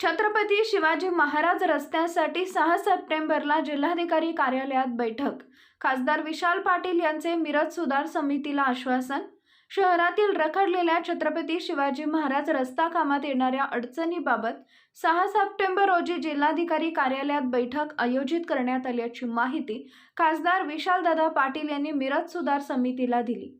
छत्रपती शिवाजी महाराज रस्त्यासाठी सहा सप्टेंबरला जिल्हाधिकारी कार्यालयात बैठक. खासदार विशाल पाटील यांचे मिरज सुधार समितीला आश्वासन. शहरातील रखडलेल्या छत्रपती शिवाजी महाराज रस्ता कामात येणाऱ्या अडचणीबाबत सहा सप्टेंबर रोजी जिल्हाधिकारी कार्यालयात बैठक आयोजित करण्यात आल्याची माहिती खासदार विशालदादा पाटील यांनी मिरज सुधार समितीला दिली.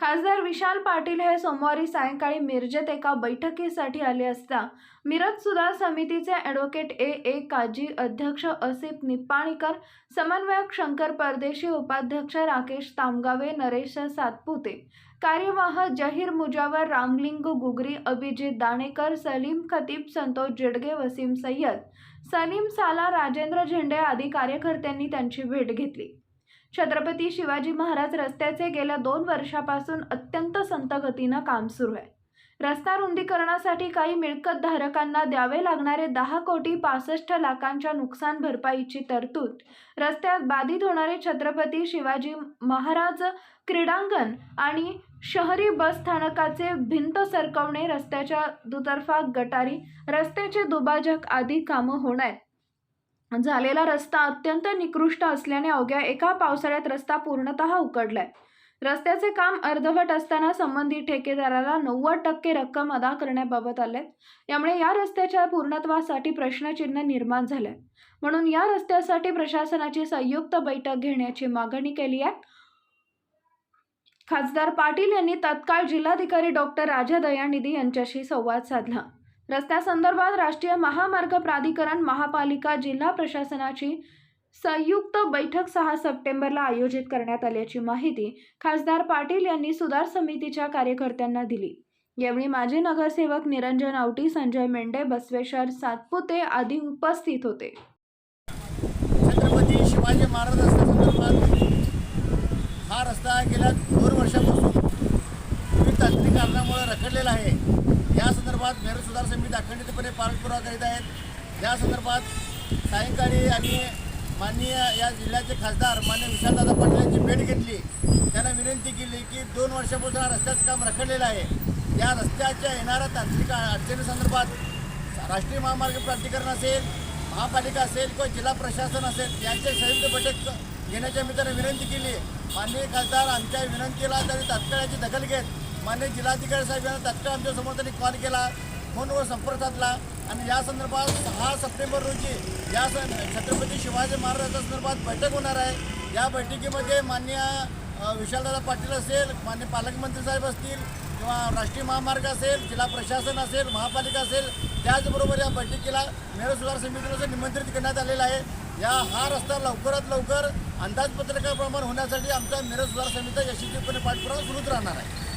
खासदार विशाल पाटील हे सोमवारी सायंकाळी मिरजेत एका बैठकीसाठी आले असता मिरज सुधार समितीचे ॲडव्होकेट ए. ए. काजी अध्यक्ष असिफ निप्पाणीकर समन्वयक शंकर परदेशी उपाध्यक्ष राकेश तामगावे नरेश सातपुते कार्यवाह जहीर मुजावर रामलिंग गुगरी अभिजित दाणेकर सलीम खतीब संतोष जिडगे वसीम सय्यद सलीम साला राजेंद्र झेंडे आदी कार्यकर्त्यांनी त्यांची भेट घेतली. छत्रपती शिवाजी महाराज रस्त्याचे गेल्या दोन वर्षापासून अत्यंत संत गतीनं काम सुरू आहे. रस्ता रुंदीकरणासाठी काही मिळकत धारकांना द्यावे लागणारे दहा कोटी पासष्ट लाखांच्या नुकसान भरपाईची तरतूद रस्त्यात बाधित होणारे छत्रपती शिवाजी महाराज क्रीडांगण आणि शहरी बस स्थानकाचे भिंत सरकवणे रस्त्याच्या दुतर्फा गटारी रस्त्याचे दुभाजक आदी कामं होणार झालेला रस्ता अत्यंत निकृष्ट असल्याने अवघ्या एका पावसाळ्यात रस्ता पूर्णतः उकडलाय. रस्त्याचे काम अर्धवट असताना संबंधित ठेकेदाराला नव्वद टक्के रक्कम अदा करण्याबाबत आले. यामुळे या रस्त्याच्या पूर्णत्वासाठी प्रश्नचिन्ह निर्माण झालंय म्हणून या रस्त्यासाठी प्रशासनाची संयुक्त बैठक घेण्याची मागणी केली आहे. खासदार पाटील यांनी तत्काळ जिल्हाधिकारी डॉक्टर राजा दयानिधी यांच्याशी संवाद साधला. रस्त्यासंदर्भात राष्ट्रीय महामार्ग प्राधिकरण महापालिका जिल्हा प्रशासनाची संयुक्त बैठक सहा सप्टेंबरला आयोजित करण्यात आल्याची माहिती खासदार पाटील यांनी सुधार समितीच्या कार्यकर्त्यांना दिली. यावेळी माजी नगरसेवक निरंजन आवटी संजय मेंढे बसवेश्वर सातपुते आदी उपस्थित होते. छत्रपती शिवाजी महाराज रस्त्यासंदर्भात हा रस्ता गेल्या दोन वर्षापासून विविध तांत्रिक कारणामुळे रखडलेला आहे. या संदर्भात मेरठ सुधार समिती अखंडितपणे पाठपुरावा करीत आहेत. या संदर्भात सायंकाळी आम्ही माननीय या जिल्ह्याचे खासदार मान्य विशालदादा पाटील यांची भेट घेतली. त्यांना विनंती केली की दोन वर्षापासून हा रस्त्याचं काम रखडलेलं आहे. या रस्त्याच्या येणाऱ्या तांत्रिक अडचणीसंदर्भात राष्ट्रीय महामार्ग प्राधिकरण असेल महापालिका असेल किंवा जिल्हा प्रशासन असेल यांचे संयुक्त बैठक घेण्याच्या मी त्यांना विनंती केली. माननीय खासदार आमच्या विनंतीला त्यांनी तात्काळ याची दखल घेत माननीय जिल्हाधिकारी साहेब यांना आमच्यासमोर आमच्यासमोर त्यांनी कॉल केला फोनवर संपर्क साधला आणि या संदर्भात सहा सप्टेंबर रोजी या छत्रपती शिवाजी महाराजांच्या संदर्भात बैठक होणार आहे. या बैठकीमध्ये मान्य विशालदादा पाटील असेल मान्य पालकमंत्री साहेब असतील किंवा राष्ट्रीय महामार्ग असेल जिल्हा प्रशासन असेल महापालिका असेल त्याचबरोबर या बैठकीला मेयर सुधार समितीला निमंत्रित करण्यात आलेलं आहे. या हा रस्ता लवकरात लवकर अंदाजपत्रकाप्रमाणे होण्यासाठी आमचा मेयर सुधार समिती यशस्वीपणे पाठपुरावा सुरूच राहणार आहे.